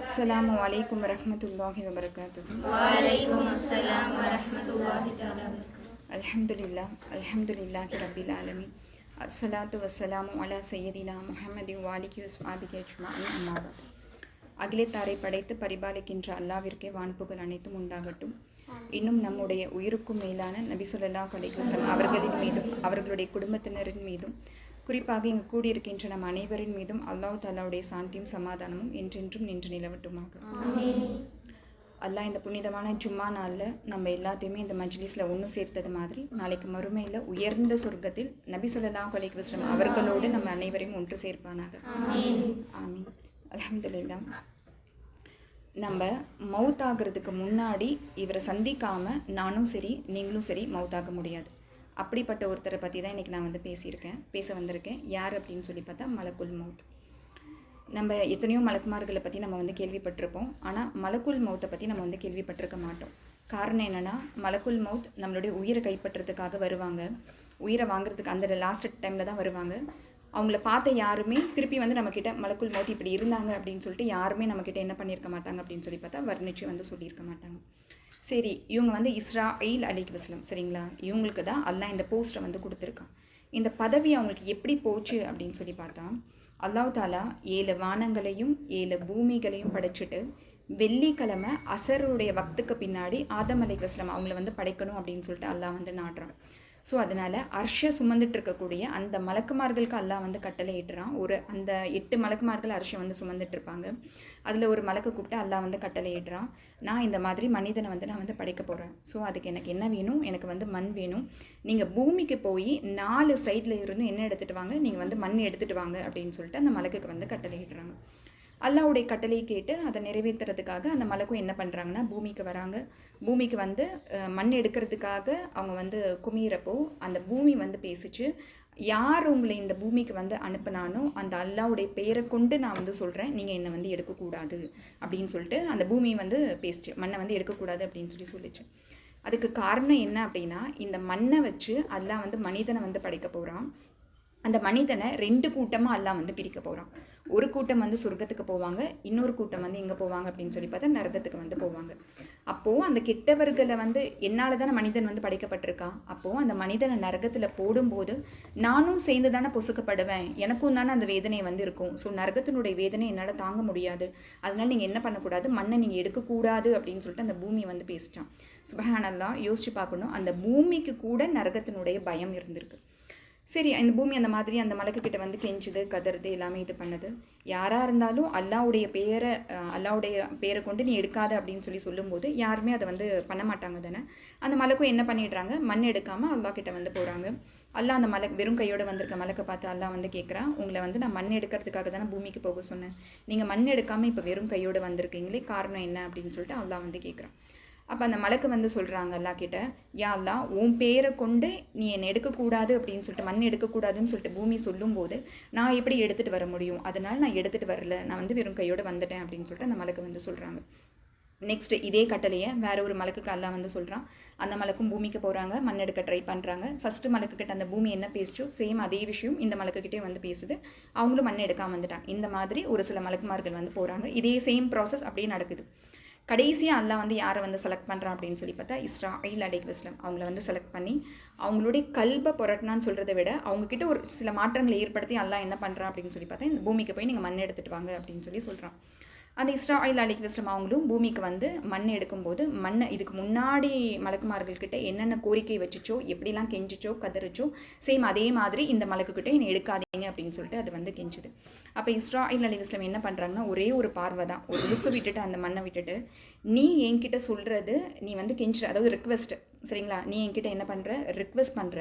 அஸ்ஸலாமு அலைக்கும் வரஹ்மத்துல்லாஹி வபரகாத்துஹு وعليكم السلام ورحمة الله تعالى وبركاته அல்ஹம்துலில்லா அல்ஹம்துலில்லாஹி ரப்பில் ஆலமீன் அஸ்ஸலாத்து வஸ்ஸலாமு அலா சையதினா முஹம்மதி வாலிகி வஸ்வாபிகி அஜ்மாஇன் அம்மா பாத் அகிலத்தாரை படைத்து பரிபாலிக்கின்ற அல்லாவிற்கே வான்புகள் அனைத்தும் உண்டாகட்டும் இன்னும் நம்முடைய உயிருக்கும் மேலான நபி ஸல்லல்லாஹு அலைஹி வஸல்லம் அவர்களின் மீதும் அவர்களுடைய குடும்பத்தினரின் மீதும் குறிப்பாக இங்கு கூடியிருக்கின்ற நம் அனைவரின் மீதும் அல்லாஹ் தாலாவுடைய சாந்தியும் சமாதானமும் என்றென்றும் நின்று நிலவட்டுமாக. அல்லாஹ் இந்த புனிதமான ஜும்மா நாளில் நம்ம எல்லாத்தையுமே இந்த மஜ்லிஸில் ஒன்று சேர்த்தது மாதிரி நாளைக்கு மறுமையில் உயர்ந்த சொர்க்கத்தில் நபி ஸல்லல்லாஹு கொலைக்கு வஸல்லம் அவர்களோடு நம்ம அனைவரையும் ஒன்று சேர்ப்பானாக. ஆமீன். அல்ஹம்துலில்லாஹ். நம்ம மவுத் ஆகிறதுக்கு முன்னாடி இவரை சந்திக்காமல் நானும் சரி நீங்களும் சரி மவுத் ஆக முடியாது. அப்படிப்பட்ட ஒருத்தரை பற்றி தான் இன்றைக்கி நான் வந்து பேசியிருக்கேன். பேச வந்திருக்கேன். யார் அப்படின்னு சொல்லி பார்த்தா மலக்குல் மௌத் நம்ம எத்தனையோ மலக்குமார்களை பற்றி நம்ம வந்து கேள்விப்பட்டிருப்போம். ஆனால் மலக்குல் மௌத்தை பற்றி நம்ம வந்து கேள்விப்பட்டிருக்க மாட்டோம். காரணம் என்னென்னா மலக்குல் மவுத் நம்மளுடைய உயிரை கைப்பற்றுறதுக்காக வருவாங்க. உயிரை வாங்குறதுக்கு அந்த லாஸ்ட் டைமில் தான் வருவாங்க. அவங்கள பார்த்த யாருமே திருப்பி வந்து நம்மக்கிட்ட மலக்குள் மௌத் இப்படி இருந்தாங்க அப்படின்னு சொல்லிட்டு யாருமே நம்மக்கிட்ட என்ன பண்ணியிருக்க மாட்டாங்க அப்படின்னு சொல்லி பார்த்தா வர்ணிச்சு வந்து சொல்லியிருக்க மாட்டாங்க. சரி இவங்க வந்து இஸ்ராயில் அலிக் வஸ்லம் சரிங்களா? இவங்களுக்கு தான் அல்லாஹ் இந்த போஸ்ட்டை வந்து கொடுத்துருக்கான். இந்த பதவி அவங்களுக்கு எப்படி போச்சு அப்படின்னு சொல்லி பார்த்தா அல்லாஹ் தாலா ஏழு வானங்களையும் ஏழு பூமிகளையும் படைச்சிட்டு வெள்ளிக்கிழமை அசருடைய வக்துக்கு பின்னாடி ஆதம் அலை வஸ்லம் அவங்கள வந்து படைக்கணும் அப்படின்னு சொல்லிட்டு அல்லாஹ் வந்து நாடுறான் ஸோ அதனால் அர்ஷ சுமந்துட்டு இருக்கக்கூடிய அந்த மலக்குமார்களுக்கு அல்லாஹ் வந்து கட்டளை இட்டுறான் ஒரு அந்த எட்டு மலக்குமார்கள் அர்ஷம் வந்து சுமந்துட்டு இருப்பாங்க அதில் ஒரு மலக்கு கூப்பிட்டு அல்லாஹ் வந்து கட்டளை இடுறான் நான் இந்த மாதிரி மனிதனை வந்து நான் வந்து படைக்க போகிறேன் ஸோ அதுக்கு எனக்கு என்ன வேணும்? எனக்கு வந்து மண் வேணும். நீங்கள் பூமிக்கு போய் நாலு சைடில் இருந்து என்ன எடுத்துகிட்டு வாங்க. நீங்கள் வந்து மண் எடுத்துகிட்டு வாங்க அப்படின்னு சொல்லிட்டு அந்த மலக்குக்கு வந்து கட்டளை இடுறாங்க அல்லாவுடைய கட்டளையை கேட்டு அதை நிறைவேற்றுறதுக்காக அந்த மலக்கும் என்ன பண்ணுறாங்கன்னா பூமிக்கு வராங்க. பூமிக்கு வந்து மண் எடுக்கிறதுக்காக அவங்க வந்து குமியிறப்போ அந்த பூமி வந்து பேசிச்சு. யார் உங்களை இந்த பூமிக்கு வந்து அனுப்புனானோ அந்த அல்லாவுடைய பெயரை கொண்டு நான் வந்து சொல்கிறேன் நீங்கள் என்னை வந்து எடுக்கக்கூடாது அப்படின்னு சொல்லிட்டு அந்த பூமி வந்து பேசிச்சு. மண்ணை வந்து எடுக்கக்கூடாது அப்படின்னு சொல்லி சொல்லிச்சு. அதுக்கு காரணம் என்ன அப்படின்னா இந்த மண்ணை வச்சு அல்லா வந்து மனிதனை வந்து படைக்க போகிறான் அந்த மனிதனை ரெண்டு கூட்டமாக எல்லாம் வந்து பிரிக்க போகிறான் ஒரு கூட்டம் வந்து சொர்க்கத்துக்கு போவாங்க இன்னொரு கூட்டம் வந்து எங்கே போவாங்க அப்படின்னு சொல்லி பார்த்தா நரகத்துக்கு வந்து போவாங்க. அப்போது அந்த கெட்டவர்களை வந்து என்னால் தானே மனிதன் வந்து படைக்கப்பட்டிருக்கான்? அப்போது அந்த மனிதனை நரகத்தில் போடும்போது நானும் சேர்ந்து தானே பொசுக்கப்படுவேன் எனக்கும் தானே அந்த வேதனை வந்து இருக்கும். ஸோ நரகத்தினுடைய வேதனை என்னால் தாங்க முடியாது. அதனால் நீங்கள் என்ன பண்ணக்கூடாது? மண்ணை நீங்கள் எடுக்கக்கூடாது அப்படின்னு சொல்லிட்டு அந்த பூமி வந்து பேசிட்டான். சுபஹானல்லாம் யோசிச்சு பார்க்கணும். அந்த பூமிக்கு கூட நரகத்தினுடைய பயம் இருந்திருக்கு. சரி இந்த பூமி அந்த மாதிரி அந்த மலக்கு கிட்ட வந்து கெஞ்சுது கதறுது எல்லாமே இது பண்ணுது. யாராக இருந்தாலும் அல்லாவுடைய பேரை அல்லாவுடைய பேரை கொண்டு நீ எடுக்காத அப்படின்னு சொல்லி சொல்லும்போது யாருமே அதை வந்து பண்ண மாட்டாங்க தானே. அந்த மலக்கும் என்ன பண்ணிடுறாங்க? மண் எடுக்காமல் அல்லா கிட்ட வந்து போகிறாங்க அல்லாஹ் அந்த மலை வெறும் கையோடு வந்திருக்க மலக்கை பார்த்து அல்லா வந்து கேட்குறான் உங்களை வந்து நான் மண் எடுக்கிறதுக்காக தானே பூமிக்கு போக சொன்னேன். நீங்கள் மண் எடுக்காமல் இப்போ வெறும் கையோடு வந்திருக்கீங்களே காரணம் என்ன? அப்படின்னு சொல்லிட்டு அல்லா வந்து கேட்குறான் அப்போ அந்த மலக்கு வந்து சொல்கிறாங்க அல்லா கிட்ட யா அல்லா உன் பேரை கொண்டு நீ என்னை எடுக்கக்கூடாது அப்படின்னு சொல்லிட்டு மண் எடுக்கக்கூடாதுன்னு சொல்லிட்டு பூமி சொல்லும்போது நான் எப்படி எடுத்துகிட்டு வர முடியும்? அதனால் நான் எடுத்துகிட்டு வரல. நான் வந்து வெறும் கையோடு வந்துட்டேன் அப்படின்னு சொல்லிட்டு அந்த மலக்கு வந்து சொல்கிறாங்க நெக்ஸ்ட் இதே கட்டளையை வேற ஒரு மலக்குக்கு அல்லா வந்து சொல்கிறான் அந்த மலக்கும் பூமிக்கு போகிறாங்க மண் எடுக்க ட்ரை பண்ணுறாங்க ஃபஸ்ட்டு மலக்கு கிட்ட அந்த பூமி என்ன பேசுச்சோ சேம் அதே விஷயம் இந்த மலக்குக்கிட்டே வந்து பேசுது. அவங்களும் மண் எடுக்காமல் வந்துட்டாங்க. இந்த மாதிரி ஒரு சில மலக்குமார்கள் வந்து போகிறாங்க இதே சேம் ப்ராசஸ் அப்படியே நடக்குது. கடைசியாக அல்லா வந்து யாரை வந்து செலக்ட் பண்ணுறான் அப்படின்னு சொல்லி பார்த்தா இஸ்ராயில் அலைக் வஸ்லம் அவங்கள வந்து செலக்ட் பண்ணி அவங்களுடைய கல்பை புரட்டினான்னு சொல்கிறத விட அவங்கக்கிட்ட ஒரு சில மாற்றங்களை ஏற்படுத்தி அல்லா என்ன பண்ணுறான் அப்படின்னு சொல்லி பார்த்தா இந்த பூமிக்கு போய் நீங்கள் மண் எடுத்துகிட்டு வாங்க அப்படின்னு சொல்லி சொல்கிறான் அந்த இஸ்ராயில் அலைக் வஸ்லம் அவங்களும் பூமிக்கு வந்து மண் எடுக்கும்போது மண்ணை இதுக்கு முன்னாடி மலக்குமார்கள்கிட்ட என்னென்ன கோரிக்கை வச்சுச்சோ எப்படிலாம் கெஞ்சிச்சோ கதறிச்சோ சேம் அதே மாதிரி இந்த மலக்குக்கிட்ட என்னை எடுக்காதீங்க அப்படின்னு சொல்லிட்டு அது வந்து கெஞ்சுது. அப்போ இஸ்ராயில் அலி வஸ்லம் என்ன பண்ணுறாங்கன்னா ஒரே ஒரு பார்வை தான். ஒரு லுக்கு விட்டுட்டு அந்த மண்ணை விட்டுட்டு நீ என்கிட்ட சொல்கிறது நீ வந்து கெஞ்சுற அதாவது ரிக்வெஸ்ட் சரிங்களா? நீ என்கிட்ட என்ன பண்ணுற ரிக்வெஸ்ட் பண்ணுற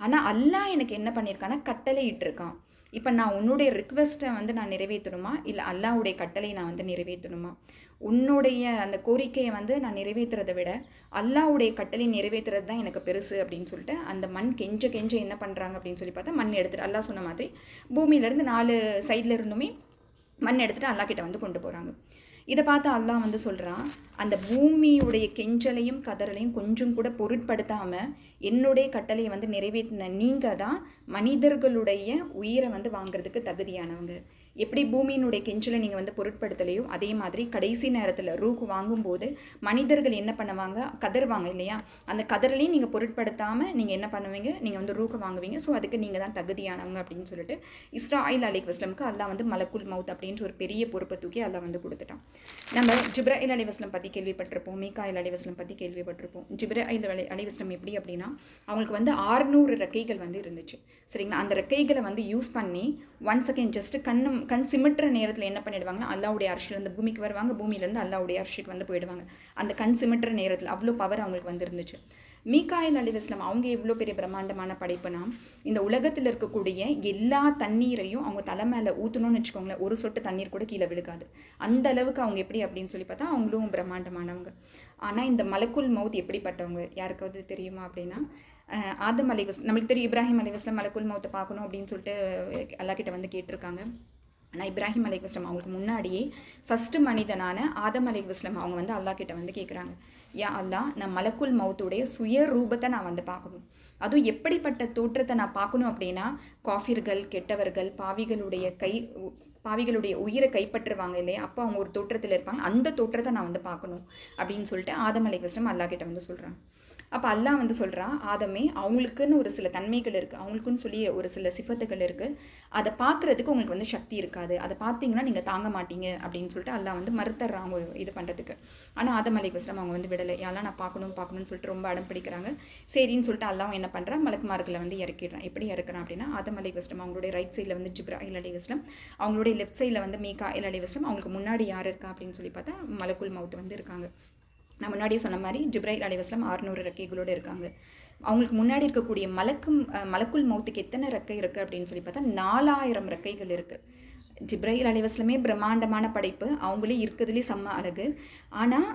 ஆனால் அல்லா எனக்கு என்ன பண்ணியிருக்கான்னா கட்டளை இட்டிருக்கான் இப்போ நான் உன்னுடைய ரிக்வெஸ்ட்டை வந்து நான் நிறைவேற்றணுமா? இல்லை அல்லாவுடைய கட்டளையை நான் வந்து நிறைவேற்றணுமா? உன்னுடைய அந்த கோரிக்கையை வந்து நான் நிறைவேற்றுறதை விட அல்லாவுடைய கட்டளை நிறைவேற்றுறது தான் எனக்கு பெருசு அப்படின்னு சொல்லிட்டு அந்த மண் கெஞ்ச கெஞ்ச என்ன பண்ணுறாங்க அப்படின்னு சொல்லி பார்த்தா மண் எடுத்துகிட்டு அல்லாஹ் சொன்ன மாதிரி பூமியிலேருந்து நாலு சைடில் இருந்துமே மண் எடுத்துகிட்டு அல்லாஹ் கிட்ட வந்து கொண்டு போகிறாங்க இதை பார்த்து அல்லாஹ் வந்து சொல்கிறான் அந்த பூமியுடைய கெஞ்சலையும் கதறலையும் கொஞ்சம் கூட பொருட்படுத்தாமல் என்னுடைய கட்டளையை வந்து நிறைவேற்றின நீங்கள் தான் மனிதர்களுடைய உயிரை வந்து வாங்குறதுக்கு தகுதியானவங்க. எப்படி பூமியினுடைய கெஞ்சலை நீங்கள் வந்து பொருட்படுத்தலையோ அதே மாதிரி கடைசி நேரத்தில் ரூக்கு வாங்கும்போது மனிதர்கள் என்ன பண்ணுவாங்க? கதறுவாங்க இல்லையா? அந்த கதறலையும் நீங்கள் பொருட்படுத்தாமல் நீங்கள் என்ன பண்ணுவீங்க? நீங்கள் வந்து ரூக்கு வாங்குவீங்க. ஸோ அதுக்கு நீங்கள் தான் தகுதியானவங்க அப்படின்னு சொல்லிட்டு இஸ்ராயில் அலிக் வஸ்லமுக்கு அல்லா வந்து மலக்குல் மவுத் அப்படின்ற ஒரு பெரிய பொறுப்பை தூக்கி அல்லா வந்து கொடுத்துட்டான். நம்ம ஜிப்ராயில் அலிவாஸ்லம் பற்றி கேள்விப்பட்டிருப்போம் மீகாயில் அலிவாஸ்லம் பற்றி கேள்விப்பட்டிருப்போம். ஜிப்ராயில் அலி அலிவாஸ்லம் எப்படி அப்படின்னா அவங்களுக்கு வந்து ஆறுநூறு ரெக்கைகள் வந்து இருந்துச்சு. சரிங்களா? அந்த ரெக்கைகளை வந்து யூஸ் பண்ணி ஒன் செகண்ட் ஜஸ்ட்டு கண்ணு கண் சிமிட்டுற நேரத்தில் என்ன பண்ணிடுவாங்கன்னா அல்லாவுடைய அரிசிலேருந்து பூமிக்கு வருவாங்க. பூமியிலேருந்து அல்லாவுடைய அரிசிக்கு வந்து போயிடுவாங்க. அந்த கண் சிமிட்டுற நேரத்தில் அவ்வளோ பவர் அவங்களுக்கு வந்துருந்துச்சு. மீகாயில் அலிவாஸ்லம் அவங்க எவ்வளோ பெரிய பிரம்மாண்டமான படைப்புனா இந்த உலகத்தில் இருக்கக்கூடிய எல்லா தண்ணீரையும் அவங்க தலை மேலே ஊற்றணும்னு வச்சுக்கோங்களேன் ஒரு சொட்டு தண்ணீர் கூட கீழே விழுகாது. அந்த அளவுக்கு அவங்க எப்படி அப்படின்னு சொல்லி பார்த்தா அவங்களும் பிரம்மாண்டமானவங்க. ஆனால் இந்த மலக்குள் மவுத் எப்படிப்பட்டவங்க? யாருக்காவது தெரியுமா அப்படின்னா ஆதம் அலிவஸ் நம்மளுக்கு தெரியும் இப்ராஹிம் அலி மலக்குள் மலக்குல் மவுத்தை பார்க்கணும் அப்படின்னு சொல்லிட்டு எல்லா கிட்ட வந்து கேட்டிருக்காங்க. ஆனால் இப்ராஹிம் அலை வஸ்லம் அவங்களுக்கு முன்னாடியே ஃபஸ்ட்டு மனிதனான ஆதம் அலி வஸ்லம் அவங்க வந்து அல்லா கிட்ட வந்து கேட்குறாங்க யா அல்லா நான் மலக்குல் மவுத்துடைய சுய ரூபத்தை நான் வந்து பார்க்கணும். அதுவும் எப்படிப்பட்ட தோற்றத்தை நான் பார்க்கணும் அப்படின்னா காஃபிர்கள் கெட்டவர்கள் பாவிகளுடைய கை பாவிகளுடைய உயிரை கைப்பற்றுவாங்க இல்லையா? அப்போ அவங்க ஒரு தோற்றத்தில் இருப்பாங்க. அந்த தோற்றத்தை நான் வந்து பார்க்கணும் அப்படின்னு சொல்லிட்டு ஆதம் அலை வஸ்லம் அல்லா கிட்ட வந்து சொல்கிறாங்க அப்போ அல்லாஹ் வந்து சொல்கிறான் ஆதமே அவங்களுக்குன்னு ஒரு சில தன்மைகள் இருக்குது அவங்களுக்குன்னு சொல்லி ஒரு சில சிஃபத்துகள் இருக்குது அதை பார்க்குறதுக்கு உங்களுக்கு வந்து சக்தி இருக்காது. அதை பார்த்தீங்கன்னா நீங்கள் தாங்க மாட்டீங்க. அப்படின்னு சொல்லிட்டு அல்லாஹ் வந்து மறுத்துறாங்க இது பண்ணுறதுக்கு ஆனால் ஆதம் அலி வஸ்லம் அவங்க வந்து விடலை. யாரெல்லாம் நான் பார்க்கணும் பார்க்கணும்னு சொல்லிட்டு ரொம்ப அடம் பிடிக்கிறாங்க சரின்னு சொல்லிட்டு அல்லாவும் என்ன பண்ணுறான் மலக்குமார்களை வந்து இறக்கிடுறான். எப்படி இறக்குறான் அப்படின்னா ஆதம் அலி வஸ்லம் அவங்களுடைய ரைட் சைடில் வந்து ஜிப்ரா அலி வஸ்லம் அவங்களுடைய லெஃப்ட் சைடில் வந்து மீகா இல் அலி வஸ்லம் அவங்களுக்கு முன்னாடி யார் இருக்கா அப்படின்னு சொல்லி பார்த்தா மலக்குள் மவுத் வந்து இருக்காங்க. நான் முன்னாடியே சொன்ன மாதிரி ஜிப்ரைல் அலைவாஸ்லாம் ஆறுநூறு ரெக்கைகளோடு இருக்காங்க. அவங்களுக்கு முன்னாடி இருக்கக்கூடிய மலக்கும் மலக்குள் மௌத்துக்கு எத்தனை ரெக்கை இருக்குது அப்படின்னு சொல்லி பார்த்தா நாலாயிரம் ரெக்கைகள் இருக்குது ஜிப்ரைல் அலைவாஸ்லமே பிரம்மாண்டமான படைப்பு. அவங்களே இருக்கிறதுலே செம்ம அழகு. ஆனால்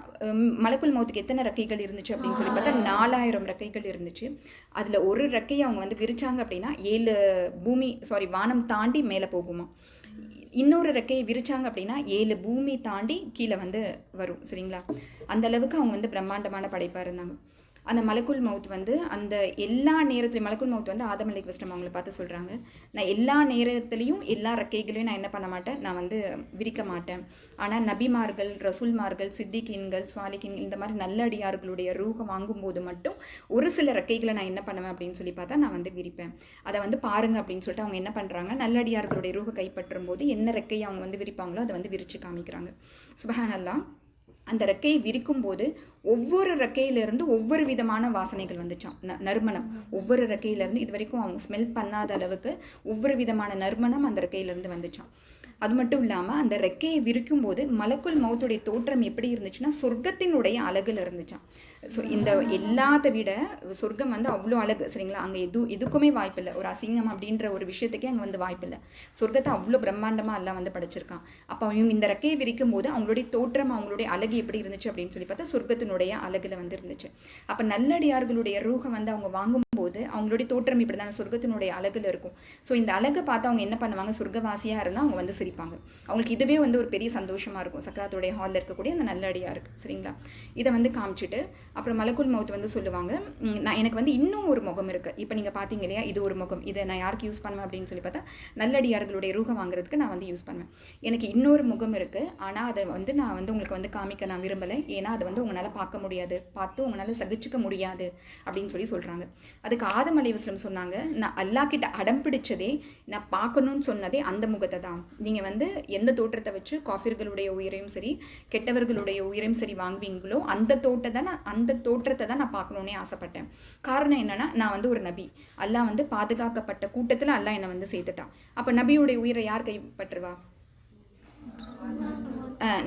மலக்குள் மௌத்துக்கு எத்தனை ரெக்கைகள் இருந்துச்சு அப்படின்னு சொல்லி பார்த்தா நாலாயிரம் ரெக்கைகள் இருந்துச்சு. அதில் ஒரு ரெக்கையை அவங்க வந்து விரிச்சாங்க அப்படின்னா ஏழு பூமி சாரி வானம் தாண்டி மேலே போகுமா. இன்னொரு ரெக்கையை விரிச்சாங்க அப்படின்னா ஏழு பூமி தாண்டி கீழே வந்து வரும் சரிங்களா? அந்த அளவுக்கு அவங்க வந்து பிரம்மாண்டமான படைப்பாக இருந்தாங்க. அந்த மலக்குள் மவுத் வந்து அந்த எல்லா நேரத்துலையும் மலக்குள் மவுத் வந்து ஆதம் அலிக் விஸ்டம் அவங்கள பார்த்து சொல்கிறாங்க நான் எல்லா நேரத்துலையும் எல்லா ரெக்கைகளையும் நான் என்ன பண்ண மாட்டேன்? நான் வந்து விரிக்க மாட்டேன். ஆனால் நபிமார்கள் ரசூல்மார்கள் சித்திகின்கள் சுவாலிகின் இந்த மாதிரி நல்லடியார்களுடைய ரூகம் வாங்கும்போது மட்டும் ஒரு சில ரக்கைகளை நான் என்ன பண்ணுவேன் அப்படின்னு சொல்லி பார்த்தா நான் வந்து விரிப்பேன். அதை வந்து பாருங்க அப்படின்னு சொல்லிட்டு அவங்க என்ன பண்ணுறாங்க நல்லடியார்களுடைய ரூக கைப்பற்றும் போது என்ன ரெக்கையை அவங்க வந்து விரிப்பாங்களோ அதை வந்து விரித்து காமிக்கிறாங்க. சுபஹானல்லாம் அந்த ரெக்கையை விரிக்கும் போது ஒவ்வொரு ரெக்கையிலிருந்து ஒவ்வொரு விதமான வாசனைகள் வந்துச்சாம். ந நறுமணம். ஒவ்வொரு ரெக்கையிலேருந்து இது வரைக்கும் அவங்க ஸ்மெல் பண்ணாத அளவுக்கு ஒவ்வொரு விதமான நறுமணம் அந்த ரெக்கையிலேருந்து வந்துச்சாம். அது மட்டும் இல்லாமல் அந்த ரெக்கையை விரிக்கும் போது மலக்குள் மௌத்துடைய தோற்றம் எப்படி இருந்துச்சுன்னா சொர்க்கத்தினுடைய அழகில் இருந்துச்சான் ஸோ இந்த எல்லாத்தை விட சொர்க்கம் வந்து அவ்வளோ அழகு சரிங்களா? அங்கே எது எதுக்குமே வாய்ப்பில்லை. ஒரு அசிங்கம் அப்படின்ற ஒரு விஷயத்துக்கே அங்கே வந்து வாய்ப்பில்லை. சொர்க்கத்தை அவ்வளோ பிரம்மாண்டமாக எல்லாம் வந்து படைச்சிருக்கான். அப்போ அவங்க இந்த ரெக்கையை விரிக்கும் போது அவங்களுடைய தோற்றம் அவங்களுடைய அழகு எப்படி இருந்துச்சு அப்படின்னு சொல்லி பார்த்தா சொர்க்கத்தினுடைய அழகில் வந்து இருந்துச்சு. அப்போ நல்லடியார்களுடைய ரூகம் வந்து அவங்க வாங்கும்போது அவங்களுடைய தோற்றம் இப்படி தான் சொர்க்கத்தினுடைய அழகில் இருக்கும். ஸோ இந்த அழகை பார்த்து அவங்க என்ன பண்ணுவாங்க? சொர்க்கவாசியாக இருந்தால் அவங்க வந்து சிரிப்பாங்க. அவங்களுக்கு இதுவே வந்து ஒரு பெரிய சந்தோஷமாக இருக்கும். சக்கராத்துடைய ஹாலில் இருக்கக்கூடிய அந்த நல்லடியாக இருக்குது சரிங்களா? இதை வந்து காமிச்சிட்டு அப்புறம் மலக்குள் மவுத் வந்து சொல்லுவாங்க. நான் எனக்கு வந்து இன்னும் ஒரு முகம் இருக்குது இப்போ நீங்கள் பார்த்தீங்க இல்லையா இது ஒரு முகம். இதை நான் யாருக்கு யூஸ் பண்ணுவேன் அப்படின்னு சொல்லி பார்த்தா நல்லடியார்களுடைய ரூகம் வாங்குறதுக்கு நான் வந்து யூஸ் பண்ணுவேன். எனக்கு இன்னொரு முகம் இருக்குது ஆனால் அதை வந்து நான் வந்து உங்களுக்கு வந்து காமிக்க நான் விரும்பலை. ஏன்னா அதை வந்து உங்களால் பார்க்க முடியாது. பார்த்து உங்களால் சகிச்சுக்க முடியாது அப்படின்னு சொல்லி சொல்கிறாங்க அதுக்கு ஆதம் சொன்னாங்க நான் அல்லாஹ் கிட்ட அடம் பிடிச்சதே நான் பார்க்கணும்னு சொன்னதே அந்த முகத்தை தான். நீங்கள் வந்து எந்த தோற்றத்தை வச்சு காஃபிர்களுடைய உயிரையும் சரி கெட்டவர்களுடைய உயிரையும் சரி வாங்குவீங்களோ அந்த தோட்டத்தை நான் அந்த அந்த தோற்றத்தை தான் நான் பார்க்கணுன்னே ஆசைப்பட்டேன். காரணம் என்னென்னா நான் வந்து ஒரு நபி. அல்லாஹ் வந்து பாதுகாக்கப்பட்ட கூட்டத்தில் அல்லாஹ் என்னை வந்து சேர்த்துட்டான். அப்போ நபியுடைய உயிரை யார் கைப்பற்றுவா?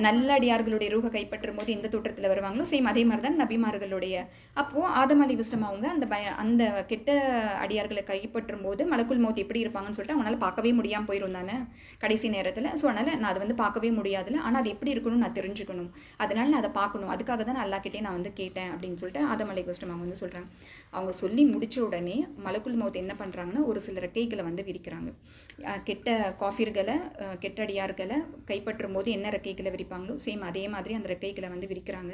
நல்லடியார்களுடைய ரூக கைப்பற்றும் போது எந்த தோற்றத்தில் வருவாங்களோ சேம் அதே மாதிரி தான் நபிமார்களுடைய. அப்போது ஆதம் அலி விஸ்டம் அவங்க அந்த பய அந்த கெட்ட அடியார்களை கைப்பற்றும் போது மலக்குள் மௌத் எப்படி இருப்பாங்கன்னு சொல்லிட்டு அவங்களால பார்க்கவே முடியாமல் போயிடும் தானே கடைசி நேரத்தில். ஸோ அதனால் நான் அதை வந்து பார்க்கவே முடியாதுல. ஆனால் அது எப்படி இருக்கணும்னு நான் தெரிஞ்சுக்கணும். அதனால் நான் அதை பார்க்கணும். அதுக்காக தான் நான் அல்லாக்கிட்டே நான் வந்து கேட்டேன் அப்படின்னு சொல்லிட்டு ஆதம் அலி விஸ்டம் அவங்க வந்து சொல்கிறாங்க அவங்க சொல்லி முடித்த உடனே மலக்குள் மௌத் என்ன பண்ணுறாங்கன்னா ஒரு சில ரெக்கைகளை வந்து விரிக்கிறாங்க. கெட்ட காஃபிர்களை கெட்டடியார்களை கெட்ட அடியார்களை கைப்பற்றும் போது என்ன ரெக்கைகளை விரிப்பாங்களோ சேம் அதே மாதிரி அந்த ரெக்கைகளை வந்து விரிக்கிறாங்க.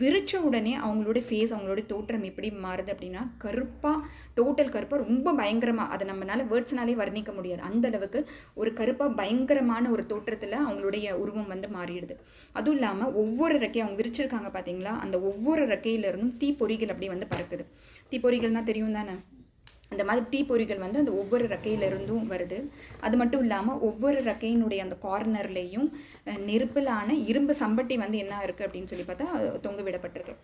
விரித்த உடனே அவங்களோட ஃபேஸ் அவங்களோட தோற்றம் எப்படி மாறுது அப்படின்னா கருப்பாக டோட்டல் கருப்பாக ரொம்ப பயங்கரமாக அதை நம்மளால் வேர்ட்ஸ்னாலே வர்ணிக்க முடியாது. அந்த அளவுக்கு ஒரு கருப்பாக பயங்கரமான ஒரு தோற்றத்தில் அவங்களுடைய உருவம் வந்து மாறிடுது. அதுவும் இல்லாமல் ஒவ்வொரு ரெக்கையும் அவங்க விரிச்சிருக்காங்க பார்த்தீங்களா அந்த ஒவ்வொரு ரெக்கையிலிருந்தும் தீப்பொறிகள் அப்படியே வந்து பறக்குது. தீப்பொறிகள்னால் தெரியும் தானே அந்த மாதிரி டீ பொறிகள் வந்து அந்த ஒவ்வொரு ரெக்கையிலிருந்தும் வருது. அது மட்டும் இல்லாமல் ஒவ்வொரு ரெக்கையினுடைய அந்த கார்னர்லேயும் நெருப்பிலான இரும்பு சம்பட்டி வந்து என்ன இருக்குது அப்படின்னு சொல்லி பார்த்தா தொங்க விடப்பட்டிருக்கு.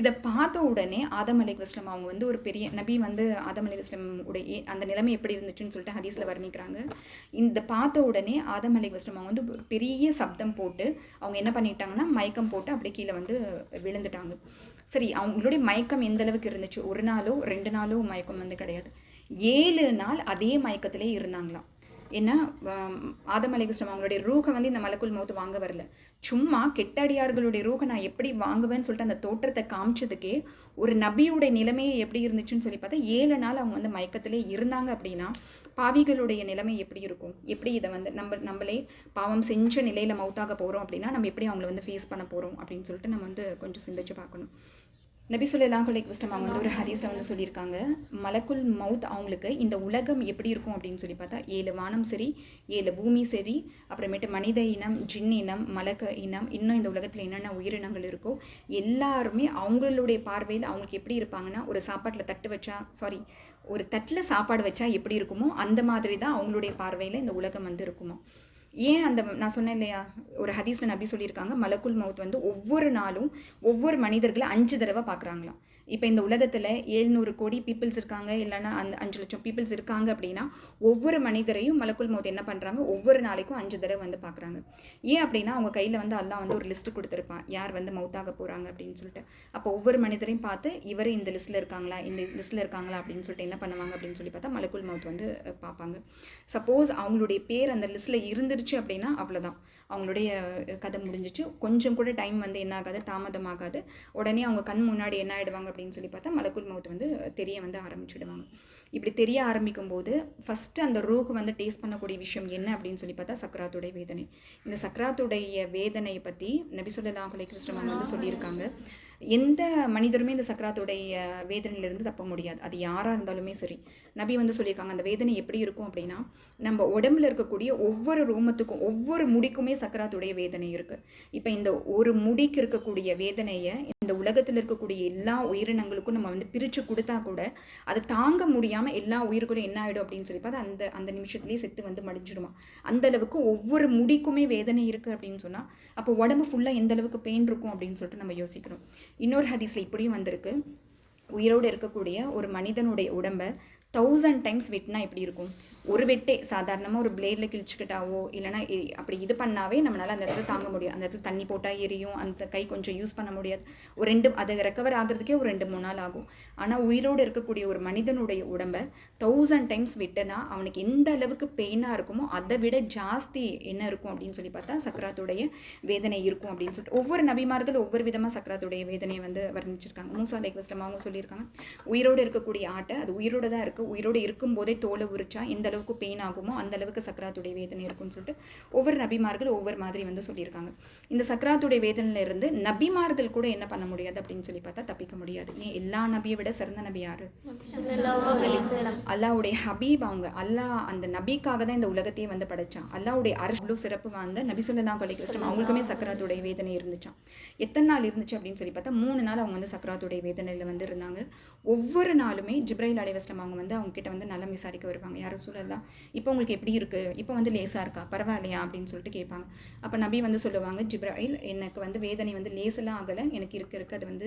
இதை பார்த்த உடனே ஆதம் அலி அவங்க வந்து ஒரு பெரிய நபி வந்து ஆதம் அலி வஸ்லம் உடைய அந்த நிலைமை எப்படி இருந்துச்சுன்னு சொல்லிட்டு ஹதீஸில் வர்ணிக்கிறாங்க. இந்த பார்த்த உடனே ஆதம் அலி அவங்க வந்து ஒரு பெரிய சப்தம் போட்டு அவங்க என்ன பண்ணிட்டாங்கன்னா மயக்கம் போட்டு அப்படியே கீழே வந்து விழுந்துட்டாங்க. சரி அவங்களுடைய மயக்கம் எந்த அளவுக்கு இருந்துச்சு? ஒரு நாளோ ரெண்டு நாளோ மயக்கம் வந்து கிடையாது. ஏழு நாள் அதே மயக்கத்திலே இருந்தாங்களாம். ஏன்னா ஆம், ஆதம் அவங்களுடைய ரூகை வந்து இந்த மலக்குள் மௌத்து வாங்க வரல. சும்மா கெட்டடியார்களுடைய ரூகை நான் எப்படி வாங்குவேன்னு சொல்லிட்டு அந்த தோற்றத்தை காமிச்சதுக்கே ஒரு நபியுடைய நிலைமையை எப்படி இருந்துச்சுன்னு சொல்லி பார்த்தா ஏழு நாள் அவங்க வந்து மயக்கத்திலே இருந்தாங்க அப்படின்னா பாவிகளுடைய நிலைமை எப்படி இருக்கும்? எப்படி இதை வந்து நம்ம நம்மளே பாவம் செஞ்ச நிலையில் மௌத்தாக போகிறோம் அப்படின்னா நம்ம எப்படி அவங்கள வந்து ஃபேஸ் பண்ண போகிறோம் அப்படின்னு சொல்லிட்டு நம்ம வந்து கொஞ்சம் சிந்திச்சு பார்க்கணும். நபி சொல்லலாம் கொலை அவங்க வந்து ஒரு ஹதீஸில் வந்து சொல்லியிருக்காங்க. மலக்குல் மவுத் அவங்களுக்கு இந்த உலகம் எப்படி இருக்கும் அப்படின்னு சொல்லி பார்த்தா ஏழு வானம் சரி ஏழு பூமி சரி அப்புறமேட்டு மனித இனம் ஜின் இனம் மலக்க இனம் இன்னும் இந்த உலகத்தில் என்னென்ன உயிரினங்கள் இருக்கோ எல்லாருமே அவங்களுடைய பார்வையில் அவங்களுக்கு எப்படி இருப்பாங்கன்னா ஒரு சாப்பாட்டில் தட்டு வச்சா சாரி ஒரு தட்டில் சாப்பாடு வச்சா எப்படி இருக்குமோ அந்த மாதிரி தான் அவங்களுடைய பார்வையில் இந்த உலகம் வந்து இருக்குமா. ஏன் அந்த நான் சொன்னேன் இல்லையா ஒரு ஹதீஸில் நபி சொல்லியிருக்காங்க மலக்குல் மவுத் வந்து ஒவ்வொரு நாளும் ஒவ்வொரு மனிதர்களை அஞ்சு தடவை பார்க்குறாங்களாம். இப்போ இந்த உலகத்தில் ஏழ்நூறு கோடி பீப்புள்ஸ் இருக்காங்க. இல்லைன்னா அந்த அஞ்சு லட்சம் பீப்புள்ஸ் இருக்காங்க அப்படின்னா ஒவ்வொரு மனிதரையும் மலக்குல் மோத் என்ன பண்ணுறாங்க ஒவ்வொரு நாளைக்கும் அஞ்சு தடவை வந்து பார்க்குறாங்க ஏன் அப்படின்னா அவங்க கையில் வந்து அல்லா வந்து ஒரு லிஸ்ட்டு கொடுத்துருப்பான். யார் வந்து மவுத்தாக போகிறாங்க அப்படின்னு சொல்லிட்டு. அப்போ ஒவ்வொரு மனிதரையும் பார்த்து இவர் இந்த லிஸ்ட்டில் இருக்காங்களா? இந்த லிஸ்ட்டில் இருக்காங்களா? அப்படின்னு சொல்லிட்டு என்ன பண்ணுவாங்க? அப்படின்னு சொல்லி பார்த்தா மலக்குல் மவுத் வந்து பார்ப்பாங்க. சப்போஸ் அவங்களுடைய பேர் அந்த லிஸ்ட்டில் இருந்துருச்சு அப்படின்னா அவ்வளோதான் அவங்களுடைய கதை முடிஞ்சிச்சு. கொஞ்சம் கூட டைம் வந்து என்ன ஆகாது தாமதமாகாது. உடனே அவங்க கண் முன்னாடி என்ன ஆயிடுவாங்க அப்படின்னு சொல்லி பார்த்தா மலக்குல் மவுத் வந்து தெரிய வந்து ஆரம்பிச்சிடுவாங்க. இப்படி தெரிய ஆரம்பிக்கும் போது ஃபஸ்ட்டு அந்த ரூக்கு வந்து டேஸ்ட் பண்ணக்கூடிய விஷயம் என்ன அப்படின்னு சொல்லி பார்த்தா சக்கராத்துடைய வேதனை. இந்த சக்கராத்துடைய வேதனையை பற்றி நபிசுல்லாஹ் அலைகிஸ்லம் அவங்க வந்து சொல்லியிருக்காங்க. எந்த மனிதருமே இந்த சக்கராத்துடைய வேதனையிலிருந்து தப்ப முடியாது. அது யாராக இருந்தாலுமே சரி. நபி வந்து சொல்லியிருக்காங்க அந்த வேதனை எப்படி இருக்கும் அப்படின்னா நம்ம உடம்புல இருக்கக்கூடிய ஒவ்வொரு ரோமத்துக்கும் ஒவ்வொரு முடிக்குமே சக்கராத்துடைய வேதனை இருக்குது இப்போ இந்த ஒரு முடிக்கு இருக்கக்கூடிய வேதனையை இந்த உலகத்தில் இருக்கக்கூடிய எல்லா உயிரினங்களுக்கும் நம்ம வந்து பிரித்து கொடுத்தா கூட அதை தாங்க முடியாமல் எல்லா உயிர்களும் என்ன ஆகிடும் அப்படின்னு சொல்லி பார்த்தா அந்த அந்த நிமிஷத்துலேயே செத்து வந்து மடிஞ்சிடுமா. அந்த அளவுக்கு ஒவ்வொரு முடிக்குமே வேதனை இருக்குது அப்படின்னு சொன்னால் அப்போ உடம்பு ஃபுல்லாக எந்த அளவுக்கு பெயின் இருக்கும் அப்படின்னு சொல்லிட்டு நம்ம யோசிக்கணும். இன்னொரு ஹதீஸில் இப்படியும் வந்திருக்கு. உயிரோடு இருக்கக்கூடிய ஒரு மனிதனுடைய உடம்பை தௌசண்ட் டைம்ஸ் வெட்டினா எப்படி இருக்கும்? ஒரு வெட்டே சாதாரணமாக ஒரு பிளேடில் கிழிச்சுக்கிட்டாவோ இல்லைனா அப்படி இது பண்ணாவே நம்மளால் அந்த இடத்துல தாங்க முடியும் அந்த இடத்துல தண்ணி போட்டால் எரியும் அந்த கை கொஞ்சம் யூஸ் பண்ண முடியாது. ஒரு ரெண்டு அது ரெக்கவர் ஆகிறதுக்கே ஒரு ரெண்டு மூணு நாள் ஆகும். ஆனால் உயிரோடு இருக்கக்கூடிய ஒரு மனிதனுடைய உடம்பை தௌசண்ட் டைம்ஸ் வெட்டினா அவனுக்கு எந்த அளவுக்கு பெயினாக இருக்குமோ அதை விட ஜாஸ்தி என்ன இருக்கும் அப்படின்னு சொல்லி பார்த்தா சக்கராத்துடைய வேதனை இருக்கும் அப்படின்னு சொல்லிட்டு. ஒவ்வொரு நபிமார்கள் ஒவ்வொரு விதமாக சக்கராத்துடைய வேதனையை வந்து வர்ணிச்சிருக்காங்க. மூசா லைக் வஸ்லம் அவங்க சொல்லியிருக்காங்க. உயிரோடு இருக்கக்கூடிய ஆட்டை அது உயிரோடு தான் இருக்குது உயிரோடு இருக்கும்போதே தோலை உரிச்சா எந்த அளவுக்கு பெயின் ஆகுமோ அந்த அளவுக்கு சக்கராத்துடைய வேதனை இருக்கும்னு சொல்லிட்டு ஒவ்வொரு நபிமார்கள் ஒவ்வொரு மாதிரி வந்து சொல்லியிருக்காங்க. இந்த சக்கராத்துடைய வேதனையிலிருந்து நபிமார்கள் கூட என்ன பண்ண முடியாது அப்படின்னு சொல்லி பார்த்தா தப்பிக்க முடியாது. ஏன் எல்லா நபியை விட சிறந்த நபி யாரு? அல்லாவுடைய ஹபீப் அவங்க. அல்லாஹ் அந்த நபிக்காக தான் இந்த உலகத்தையே வந்து படைச்சான். அல்லாவுடைய அருள் சிறப்பு வாய்ந்த நபி சொல்லலாம் கொலை அவங்களுக்குமே சக்கராத்துடைய வேதனை இருந்துச்சான் எத்தனை நாள் இருந்துச்சு அப்படின்னு சொல்லி பார்த்தா மூணு நாள் அவங்க வந்து சக்கராத்துடைய வேதனையில் வந்து இருந்தாங்க. ஒவ்வொரு நாளுமே ஜிப்ரைல் அலைவாஸ்லம் அவங்க வந்து அவங்க கிட்ட வந்து நலம் விசாரிக்க வருவாங்க. யாரும் சூழல் சூழலாம் இப்போ உங்களுக்கு எப்படி இருக்கு? இப்போ வந்து லேசாக இருக்கா? பரவாயில்லையா? அப்படின்னு சொல்லிட்டு கேட்பாங்க. அப்போ நபி வந்து சொல்லுவாங்க ஜிப்ராயில் எனக்கு வந்து வேதனை வந்து லேசெல்லாம் ஆகலை. எனக்கு இருக்க இருக்கு. அது வந்து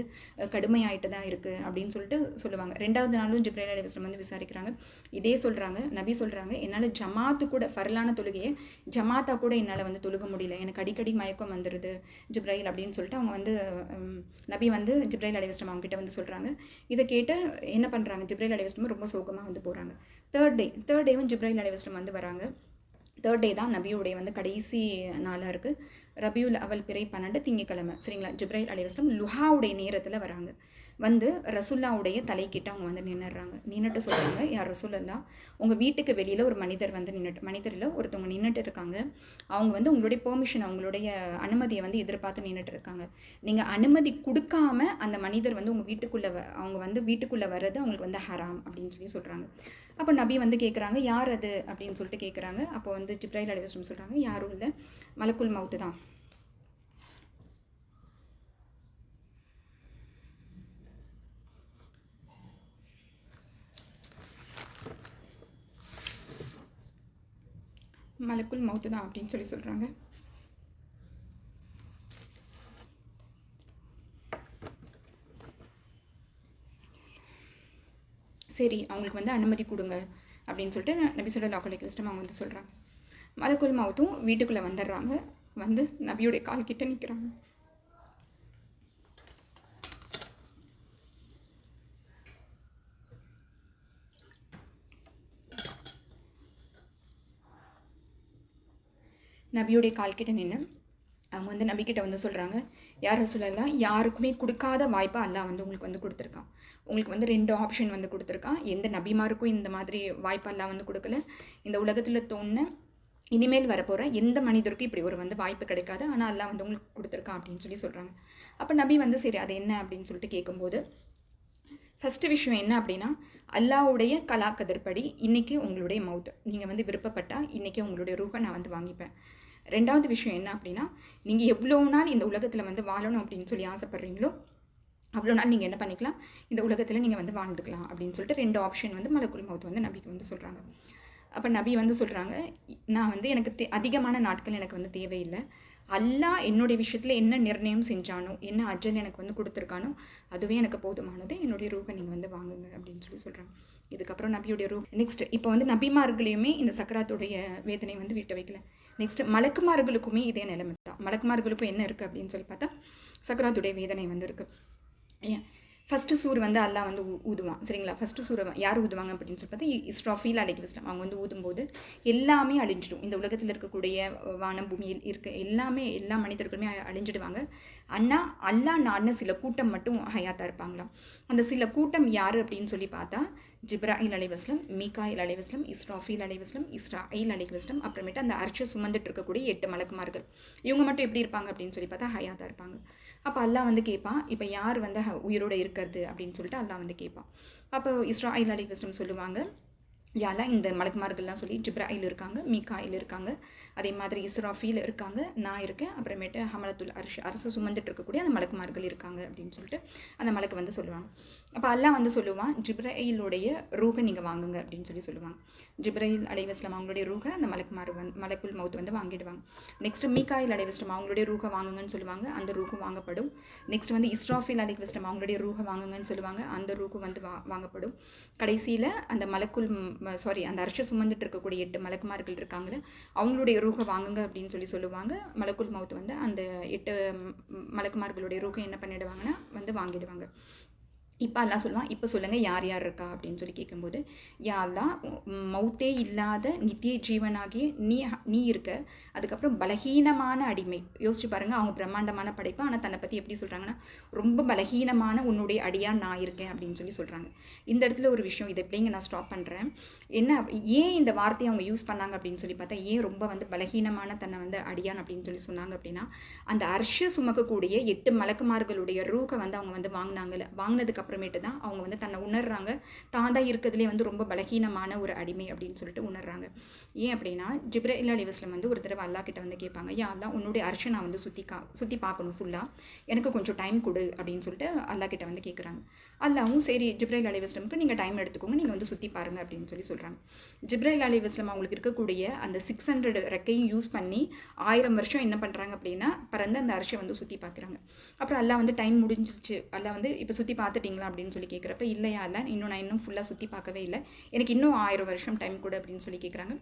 கடுமையாயிட்டு தான் இருக்குது அப்படின்னு சொல்லிட்டு சொல்லுவாங்க. ரெண்டாவது நாளும் ஜிப்ராயில் அலைவாஸ்லம் வந்து விசாரிக்கிறாங்க. இதே சொல்கிறாங்க நபி சொல்கிறாங்க என்னால் ஜமாத்து கூட ஃபரலான தொழுகையை ஜமாத்தா கூட என்னால் வந்து தொழுக முடியல. எனக்கு அடிக்கடி மயக்கம் வந்துடுது ஜிப்ரைல் அப்படின்னு சொல்லிட்டு அவங்க வந்து நபி வந்து ஜிப்ராயில் அலைவாஸ்லம் அவங்ககிட்ட வந்து சொல்கிறாங்க இதை கேட்டு என்ன பண்ணுறாங்க ஜிப்ரேல் அலைவாஸ்லம் ரொம்ப சோகமாக வந்து போகிறாங்க தேர்ட் டே தேர்ட் டேவும் ஜிப்ரைல் அலைவாஸ்லம் வந்து வராங்க. தேர்ட் டே தான் நபியுடைய வந்து கடைசி நாளாக இருக்குது ரபியுல் அவல் பிறை பன்னெண்டு திங்கக்கிழமை சரிங்களா? ஜிப்ரைல் அலைவாஸ்லம் லுஹாவுடைய நேரத்தில் வராங்க. வந்து ரசுல்லாவுடைய தலைக்கிட்ட அவங்க வந்து நின்னுடுறாங்க. நின்றுட்டு சொல்கிறாங்க யார் ரசுல்லா உங்கள் வீட்டுக்கு வெளியில் ஒரு மனிதர் வந்து நின்றுட்டு மனிதரில் ஒருத்தவங்க நின்றுட்டு இருக்காங்க. அவங்க வந்து உங்களுடைய பெர்மிஷன் அவங்களுடைய அனுமதியை வந்து எதிர்பார்த்து நின்றுட்டு இருக்காங்க. நீங்கள் அனுமதி கொடுக்காம அந்த மனிதர் வந்து உங்கள் வீட்டுக்குள்ளே வ அவங்க வந்து வீட்டுக்குள்ளே வர்றது அவங்களுக்கு வந்து ஹராம் அப்படின்னு சொல்லி சொல்கிறாங்க அப்போ நபி வந்து கேட்குறாங்க யார் அது? அப்படின்னு சொல்லிட்டு கேட்குறாங்க அப்போ வந்து ஜிப்ராயில் அலிவஸ்லம் சொல்கிறாங்க யாரும் இல்லை. மலக்குள் மவுத்து தான். மலக்குல் மவுத்து தான் அப்படின்னு சொல்லி சொல்கிறாங்க சரி அவங்களுக்கு வந்து அனுமதி கொடுங்க அப்படின்னு சொல்லிட்டு நபி சொல்ல லாக்கலைக்கு இஷ்டம் அவங்க வந்து சொல்கிறாங்க மலக்குல் மவுத்தும் வீட்டுக்குள்ளே வந்துடுறாங்க. வந்து நபியுடைய கால் கிட்டே நிற்கிறாங்க நபியுடைய கால்கிட்ட நின்று அவங்க வந்து நபிக்கிட்ட வந்து சொல்கிறாங்க யார் சொல்லலாம் யாருக்குமே கொடுக்காத வாய்ப்பை அல்லாஹ் வந்து உங்களுக்கு வந்து கொடுத்துருக்கான். உங்களுக்கு வந்து ரெண்டு ஆப்ஷன் வந்து கொடுத்துருக்கான். எந்த நபிமாருக்கும் இந்த மாதிரி வாய்ப்பு அல்லாஹ் வந்து கொடுக்கல. இந்த உலகத்தில் தோணுன இனிமேல் வரப்போகிற எந்த மனிதருக்கும் இப்படி ஒரு வந்து வாய்ப்பு கிடைக்காது. ஆனால் அல்லாஹ் வந்து உங்களுக்கு கொடுத்துருக்கான் அப்படின்னு சொல்லி சொல்கிறாங்க அப்போ நபி வந்து சரி அது என்ன? அப்படின்னு சொல்லிட்டு கேட்கும்போது ஃபஸ்ட்டு விஷயம் என்ன அப்படின்னா அல்லாவுடைய கலாக்கதிர்படி இன்றைக்கி உங்களுடைய மவுத் நீங்கள் வந்து விருப்பப்பட்டால் இன்றைக்கி உங்களுடைய ரூபை நான் வந்து வாங்கிப்பேன். ரெண்டாவது விஷயம் என்ன அப்படின்னா நீங்கள் எவ்வளோ நாள் இந்த உலகத்தில் வந்து வாழணும் அப்படின்னு சொல்லி ஆசைப்பட்றீங்களோ அவ்வளோ நாள் நீங்கள் என்ன பண்ணிக்கலாம்? இந்த உலகத்தில் நீங்கள் வந்து வாழ்ந்துக்கலாம் அப்படின்னு சொல்லிட்டு ரெண்டு ஆப்ஷன் வந்து மலக்குள் மவுத் வந்து நபிக்கு வந்து சொல்கிறாங்க அப்போ நபி வந்து சொல்கிறாங்க நான் வந்து எனக்கு தே அதிகமான நாட்கள் எனக்கு வந்து தேவையில்லை. அல்லா என்னுடைய விஷயத்தில் என்ன நிர்ணயம் செஞ்சானோ என்ன அஜல் எனக்கு வந்து கொடுத்துருக்கானோ அதுவே எனக்கு போதுமானது என்னுடைய ரூபை நீங்கள் வந்து வாங்குங்க அப்படின்னு சொல்லி சொல்கிறாங்க இதுக்கப்புறம் நபியுடைய ரூ நெக்ஸ்ட் இப்போ வந்து நபிமார்களையுமே இந்த சக்கராத்துடைய வேதனை வந்து விட்டு வைக்கல. நெக்ஸ்ட் மலக்குமார்களுக்குமே இதே நிலைமை தான். மலக்குமார்களுக்கும் என்ன இருக்குது அப்படின்னு சொல்லி பார்த்தா சக்கராத்துடைய வேதனை வந்து இருக்குது ஏன்? ஃபஸ்ட்டு சூர் வந்து அல்லாஹ் வந்து ஊதுவான். சரிங்களா? ஃபஸ்ட்டு சூரை யார் ஊதுவாங்க அப்படின்னு சொல்லி பார்த்தா இஸ்ராஃபீல் அலைக்கு விஸ்லாம் அவங்க வந்து ஊதும்போது எல்லாமே அழிஞ்சிடும். இந்த உலகத்தில் இருக்கக்கூடிய வானம் பூமியில் இருக்க எல்லாமே எல்லா மனிதர்களுமே அழிஞ்சிடுவாங்க. அண்ணா அல்லாஹ் நாடின சில கூட்டம் மட்டும் ஹயாத்தா இருப்பாங்களாம். அந்த சில கூட்டம் யார் அப்படின்னு சொல்லி பார்த்தா ஜிப்ராயில் அலைவாஸ்லம் மீகாயில் அலைவாஸ்லம் இஸ்ராஃபீல் அலைவாஸ்லம் இஸ்ராயில் அலைவாஸ்லம் அப்புறமேட்டு அந்த அர்ச்சை சுமந்துட்டு இருக்கக்கூடிய எட்டு மலக்குமார்கள். இவங்க மட்டும் எப்படி இருப்பாங்க அப்படின்னு சொல்லி பார்த்தா ஹயாத்தா இருப்பாங்க. அப்போ அல்லாஹ் வந்து கேட்பான் இப்போ யார் வந்து உயிரோடு உயிரோட இருக்கிறது அப்படின்னு சொல்லிட்டு அல்லாஹ் வந்து கேட்பான் அப்போ இஸ்ராயில் அலைவாஸ்லம் சொல்லுவாங்க யாரெல்லாம் இந்த மலக்குமார்கள்லாம் சொல்லி ஜிப்ராயில் இருக்காங்க மீகாயில் இருக்காங்க அதே மாதிரி இஸ்ராஃபீல் இருக்காங்க நான் இருக்கேன். அப்புறமேட்டு ஹமலத்துல் அரிஷ் அரசு சுமந்துட்டு இருக்கக்கூடிய அந்த மலக்குமார்கள் இருக்காங்க அப்படின்னு சொல்லிட்டு அந்த மலக்கு வந்து சொல்லுவாங்க. அப்போ அல்லாஹ் வந்து சொல்லுவான் ஜிப்ரையிலுடைய ரூகை நீங்கள் வாங்குங்க அப்படின்னு சொல்லி சொல்லுவாங்க. ஜிப்ரையில் அலைவாஸ்லாம் அவங்களுடைய ரூகை அந்த மலக்குமார் வந்து மலக்குள் மவுத் வந்து வாங்கிடுவாங்க. நெக்ஸ்ட் மீகாயில் அலைவாஸ்லாம் அவங்களுடைய ரூகை வாங்குங்கன்னு சொல்லுவாங்க அந்த ரூகும் வாங்கப்படும். நெக்ஸ்ட் வந்து இஸ்ராஃபில் அலைவாஸ்லாம் அவங்களுடைய ரூகை வாங்குங்கன்னு சொல்லுவாங்க அந்த ரூகும் வந்து வா வாங்கப்படும். கடைசியில் அந்த மலக்குள் சாரி அந்த அர்ஷ சுமந்துட்டு இருக்கக்கூடிய எட்டு மலக்குமார்கள் இருக்காங்களே அவங்களுடைய ரூகை வாங்குங்க அப்படின்னு சொல்லி சொல்லுவாங்க. மலக்குள் மவுத் வந்து அந்த எட்டு மலக்குமார்களுடைய ரூகை என்ன பண்ணிடுவாங்கன்னா வந்து வாங்கிடுவாங்க. இப்போ அல்லா சொல்லுவான் இப்போ சொல்லுங்கள் யார் யார் இருக்கா அப்படின்னு சொல்லி கேட்கும்போது யாரெல்லாம் மௌத்தே இல்லாத நித்திய ஜீவனாகிய நீ நீ இருக்க. அதுக்கப்புறம் பலகீனமான அடிமை. யோசிச்சு பாருங்கள் அவங்க பிரம்மாண்டமான படைப்பு ஆனால் தன்னை பற்றி எப்படி சொல்கிறாங்கன்னா ரொம்ப பலகீனமான உன்னுடைய அடியாக நான் இருக்கேன் அப்படின்னு சொல்லி சொல்கிறாங்க இந்த இடத்துல ஒரு விஷயம் இதை எப்படிங்க நான் ஸ்டாப் பண்ணுறேன் என்ன ஏன் இந்த வார்த்தையை அவங்க யூஸ் பண்ணாங்க அப்படின்னு சொல்லி பார்த்தா ஏன் ரொம்ப வந்து பலகீனமான தன்னை வந்து அடியான் அப்படின்னு சொல்லி சொன்னாங்க அப்படின்னா அந்த அர்ஷ சுமக்கக்கூடிய எட்டு மலக்குமார்களுடைய ரூகை வந்து அவங்க வந்து வாங்கினாங்கல்ல வாங்கினதுக்கு அப்புறமேட்டு தான் அவங்க வந்து தன்னை உணர்றாங்க. தான் தான் இருக்கிறதுலே வந்து ரொம்ப பலகீனமான ஒரு அடிமை அப்படின்னு சொல்லிட்டு உணர்றாங்க. ஏன் அப்படின்னா ஜிப்ரேல் அலிவஸ்லம் வந்து ஒரு தடவை அல்லா கிட்ட வந்து கேட்பாங்க யா அல்லா உன்னுடைய அர்ஷை நான் வந்து சுற்றி கா சுற்றி பார்க்கணும் ஃபுல்லாக எனக்கு கொஞ்சம் டைம் கொடு அப்படின்னு சொல்லிட்டு அல்லா கிட்ட வந்து கேட்குறாங்க அல்லாவும் சரி ஜிப்ரேல் அலிவஸ்லமுக்கு நீங்கள் டைம் எடுத்துக்கோங்க நீங்கள் வந்து சுற்றி பாருங்க அப்படின்னு சொல்லி சொல்கிறாங்க ஜிப்ரேல் அலிவஸ்லம் அவங்களுக்கு இருக்கக்கூடிய அந்த சிக்ஸ் ஹண்ட்ரட் ரெக்கையும் யூஸ் பண்ணி ஆயிரம் வருஷம் என்ன பண்ணுறாங்க அப்படின்னா பறந்து அந்த அரிசியை வந்து சுற்றி பார்க்குறாங்க அப்புறம் எல்லாம் வந்து டைம் முடிஞ்சிருச்சு. எல்லாம் வந்து இப்போ சுற்றி பார்த்துட்டீங்க பார்த்துட்டிங்களா அப்படின்னு சொல்லி கேட்குறப்ப இல்லையா இல்லை இன்னும் நான் இன்னும் ஃபுல்லாக சுற்றி பார்க்கவே இல்லை. எனக்கு இன்னும் ஆயிரம் வருஷம் டைம் கூட அப்படின்னு சொல்லி கேட்குறாங்க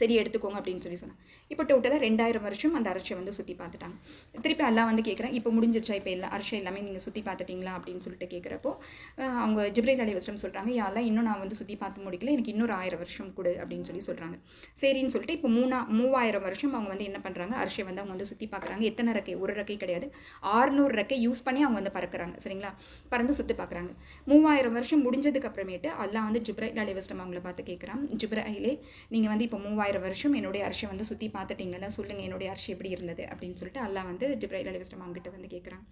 சரி எடுத்துக்கோங்க அப்படின்னு சொல்லி சொன்னாங்க இப்போ டோட்டலாக ரெண்டாயிரம் வருஷம் அந்த அரிசியை வந்து சுற்றி பார்த்துட்டாங்க. திருப்பி எல்லாம் வந்து கேட்குறேன் இப்போ முடிஞ்சிருச்சா? இப்போ எல்லா அரசை எல்லாமே நீங்கள் சுற்றி பார்த்துட்டீங்களா? அப்படின்னு சொல்லிட்டு கேட்குறப்போ அவங்க ஜிப்ரேல் அலி வஸ்லம் சொல்கிறாங்க யாரெல்லாம் இன்னும் நான் வந்து சுற்றி பார்த்து முடிக்கல. எனக்கு இன்னொரு ஆயிரம் வருஷம் கொடு அப்படின்னு சொல்லி சொல்கிறாங்க சரின்னு சொல்லிட்டு இப்போ மூணா மூவாயிரம் வருஷம் அவங்க வந்து என்ன பண்ணுறாங்க அரிசியை வந்து அவங்க வந்து சுற்றி பார்க்குறாங்க. எத்தனை ரெக்கை? ஒரு ரெக்கை கிடையாது. ஆறுநூறு ரெக்கை யூஸ் பண்ணி அவங்க வந்து பறக்குறாங்க. சரிங்களா? பறந்து சுற்றி பார்க்குறாங்க. மூவாயிரம் வருஷம் முடிஞ்சதுக்கு அப்புறமேட்டு அல்லாஹ் வந்து ஜிப்ரைல் அலி வஸ்லம் அவங்கள பார்த்து கேட்குறான் ஜிப்ராயிலே நீங்கள் வந்து இப்போ மூவாயிரம் வருஷம் என்னுடைய அரிசியை வந்து சுற்றி பார்த்துட்டீங்கல்ல சொல்லுங்கள் என்னுடைய அரிசி எப்படி இருந்தது அப்படின்னு சொல்லிட்டு அல்லாஹ் வந்து ஜிப்ராயில் அலிவஸ்லம் அவங்ககிட்ட வந்து கேட்குறான்